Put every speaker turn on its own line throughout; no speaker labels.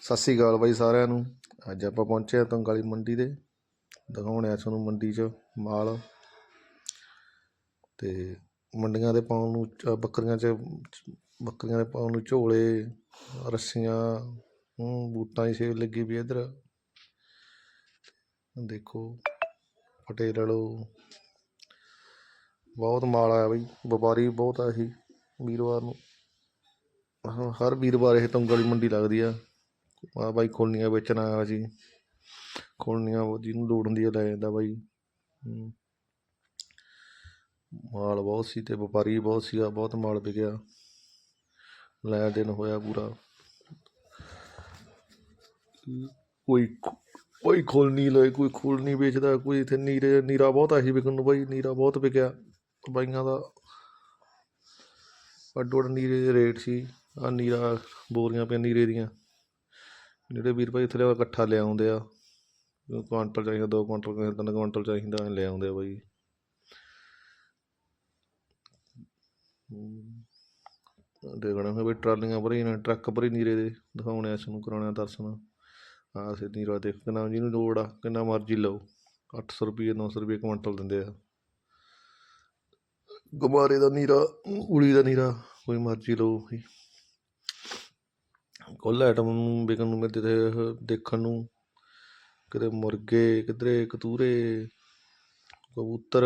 ਸਤਿ ਸ੍ਰੀ ਅਕਾਲ ਬਾਈ ਸਾਰਿਆਂ ਨੂੰ। ਅੱਜ ਆਪਾਂ ਪਹੁੰਚੇ ਹਾਂ ਤੰਗਾਲੀ ਮੰਡੀ ਦੇ। ਦਿਖਾਉਣੇ ਆ ਤੁਹਾਨੂੰ ਮੰਡੀ 'ਚ ਮਾਲ। ਤੇ ਮੰਡੀਆਂ ਦੇ ਪਾਉਣ ਨੂੰ ਚ- ਬੱਕਰੀਆਂ 'ਚ, ਬੱਕਰੀਆਂ ਦੇ ਪਾਉਣ ਨੂੰ ਝੋਲੇ, ਰੱਸੀਆਂ ਬੂਟਾਂ ਦੀ ਸੇਲ ਲੱਗੀ ਵੀ ਇੱਧਰ। ਦੇਖੋ ਫਟੇ ਵਾਲੋ। ਬਹੁਤ ਮਾਲ ਆਇਆ ਬਈ, ਵਪਾਰੀ ਵੀ ਬਹੁਤ ਆ ਇਹ ਵੀਰਵਾਰ ਨੂੰ। ਹਰ ਵੀਰਵਾਰ ਇਹ ਤੰਗਾਲੀ ਮੰਡੀ ਲੱਗਦੀ ਆ। ਆ ਬਾਈ ਖੋਲਣੀਆਂ ਵੇਚਣ ਆਇਆ ਜੀ। ਖੋਲਣੀਆਂ ਜਿਹਨੂੰ ਲੋੜ ਹੁੰਦੀ ਹੈ ਲੈ ਜਾਂਦਾ ਬਾਈ। ਮਾਲ ਬਹੁਤ ਸੀ ਤੇ ਵਪਾਰੀ ਬਹੁਤ ਸੀਗਾ, ਬਹੁਤ ਮਾਲ ਵਿਕਿਆ। ਲੈਣ ਦੇਣ ਹੋਇਆ ਪੂਰਾ। ਕੋਈ ਕੋਈ ਖੋਲ ਨਹੀਂ ਲਏ, ਕੋਈ ਖੋਲ ਵੇਚਦਾ, ਕੋਈ ਇੱਥੇ ਨੀਰੇ, ਨੀਰਾ ਬਹੁਤ ਆਹੀ ਵਿਕਣ ਨੂੰ ਬਾਈ, ਨੀਰਾ ਬਹੁਤ ਵਿਕਿਆ ਬਾਈਆਂ ਦਾ। ਅੱਡੋ ਅੱਡ ਨੀਰੇ ਦੇ ਰੇਟ ਸੀ। ਆ ਨੀਰਾ, ਬੋਰੀਆਂ ਪਈਆਂ ਨੀਰੇ ਦੀਆਂ। ਜਿਹੜੇ ਵੀਰ ਭਾਈ ਇੱਥੇ ਲਿਆ ਇਕੱਠਾ ਲੈ ਆਉਂਦੇ ਆ। ਕੁਆਂਟਲ ਚਾਹੀਦਾ, ਦੋ ਕੁਆਂਟਲ ਕਿਸੇ ਤਿੰਨ ਕੁਆਂਟਲ ਚਾਹੀਦਾ ਲੈ ਆਉਂਦੇ ਆ ਬਾਈ। ਦੇਖਣਾ ਹੈ ਟਰਾਲੀਆਂ ਭਰੀ ਨੇ, ਟਰੱਕ ਭਰੀ ਨੀਰੇ ਦੇ, ਦਿਖਾਉਣੇ ਇਸ ਨੂੰ, ਕਰਾਉਣਾ ਦਰਸ਼ਨ। ਆ ਸੇ ਨੀਰਾ ਦੇਖ, ਕਿੰਨਾ ਜਿਹਨੂੰ ਲੋੜ ਆ, ਕਿੰਨਾ ਮਰਜ਼ੀ ਲਓ। 800 ਰੁਪਏ 900 ਰੁਪਏ ਕੁਆਂਟਲ ਦਿੰਦੇ ਆ। ਗੁਮਾਰੇ ਦਾ ਨੀਰਾ ਉਲੀ ਦਾ ਨੀਰਾ, ਕੋਈ ਮਰਜ਼ੀ ਲਓ। ਕੁੱਲ ਆਈਟਮ ਨੂੰ, ਵਿਕਣ ਨੂੰ ਮਿਲਦੇ ਤੇ ਦੇਖਣ ਨੂੰ। ਕਿਤੇ ਮੁਰਗੇ, ਕਿਧਰੇ ਕਤੂਰੇ, ਕਬੂਤਰ,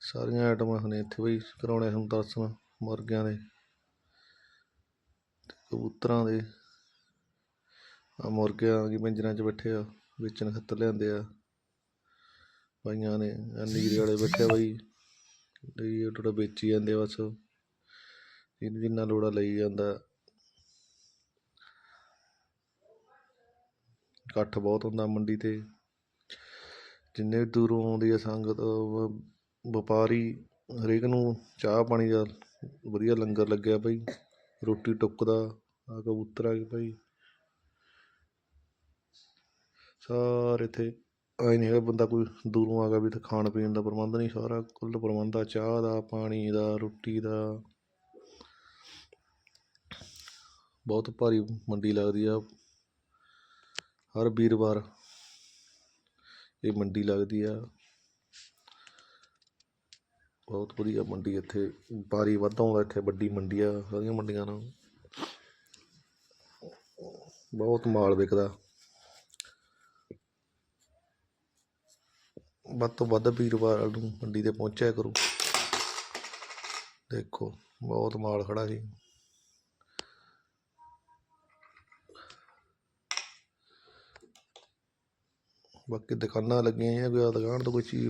ਸਾਰੀਆਂ ਆਈਟਮਾਂ ਨੇ ਇੱਥੇ ਬਈ, ਕਰਾਉਣੇ ਹੁਣ ਦਰਸ਼ਨ ਮੁਰਗਿਆਂ ਦੇ ਕਬੂਤਰਾਂ ਦੇ। ਆ ਮੁਰਗਿਆਂ ਦੀ ਪਿੰਜਰਿਆਂ 'ਚ ਬੈਠੇ ਆ, ਵੇਚਣ ਖਾਤਰ ਲਿਆਂਦੇ ਆ। ਭਾਈਆਂ ਨੇ ਆਹ ਨੀਰੇ ਵਾਲੇ ਬੈਠੇ ਆ ਬਾਈ। ਲਈ ਟੋਟਾ ਵੇਚੀ ਜਾਂਦੇ ਆ ਬਸ। ਜਿਹਨੂੰ ਜਿੰਨਾ ਲੋੜਾ ਲਈ ਜਾਂਦਾ। ਇਕੱਠ ਬਹੁਤ ਹੁੰਦਾ ਮੰਡੀ ਤੇ। ਜਿੰਨੇ ਵੀ ਦੂਰੋਂ ਆਉਂਦੀ ਹੈ ਸੰਗਤ ਵ- ਵਪਾਰੀ, ਹਰੇਕ ਨੂੰ ਚਾਹ ਪਾਣੀ ਦਾ ਵਧੀਆ ਲੰਗਰ ਲੱਗਿਆ ਭਾਈ ਰੋਟੀ ਟੁੱਕਦਾ, ਆ ਕਬੂਤਰ ਆ ਗਏ ਭਾਈ ਸਾਰੇ ਇੱਥੇ ਆਏ ਨਹੀਂ ਹੈਗਾ ਬੰਦਾ ਕੋਈ ਦੂਰੋਂ ਆ ਗਿਆ ਵੀ ਇੱਥੇ ਖਾਣ ਪੀਣ ਦਾ ਪ੍ਰਬੰਧ ਨਹੀਂ, ਸਾਰਾ ਕੁੱਲ ਪ੍ਰਬੰਧ ਆ ਚਾਹ ਦਾ, ਪਾਣੀ ਦਾ, ਰੋਟੀ ਦਾ। ਬਹੁਤ ਭਾਰੀ ਮੰਡੀ ਲੱਗਦੀ ਆ। ਹਰ ਵੀਰਵਾਰ ਇਹ ਮੰਡੀ ਲੱਗਦੀ ਆ। ਬਹੁਤ ਵਧੀਆ ਮੰਡੀ ਇੱਥੇ। ਵਪਾਰੀ ਵੱਧ ਆਉਂਦਾ ਇੱਥੇ, ਵੱਡੀ ਮੰਡੀ ਆ, ਸਾਰੀਆਂ ਮੰਡੀਆਂ ਨਾਲ। ਬਹੁਤ ਮਾਲ ਵਿਕਦਾ। ਵੱਧ ਤੋਂ ਵੱਧ ਵੀਰਵਾਰ ਨੂੰ ਮੰਡੀ ਤੇ ਪਹੁੰਚਿਆ ਕਰੋ। ਦੇਖੋ, ਬਹੁਤ ਮਾਲ ਖੜਾ ਸੀ। ਬਾਕੀ ਦੁਕਾਨਾਂ ਲੱਗੀਆਂ ਆ ਕੋਈ ਦੁਕਾਨ ਤੋਂ ਕੋਈ ਚੀਜ਼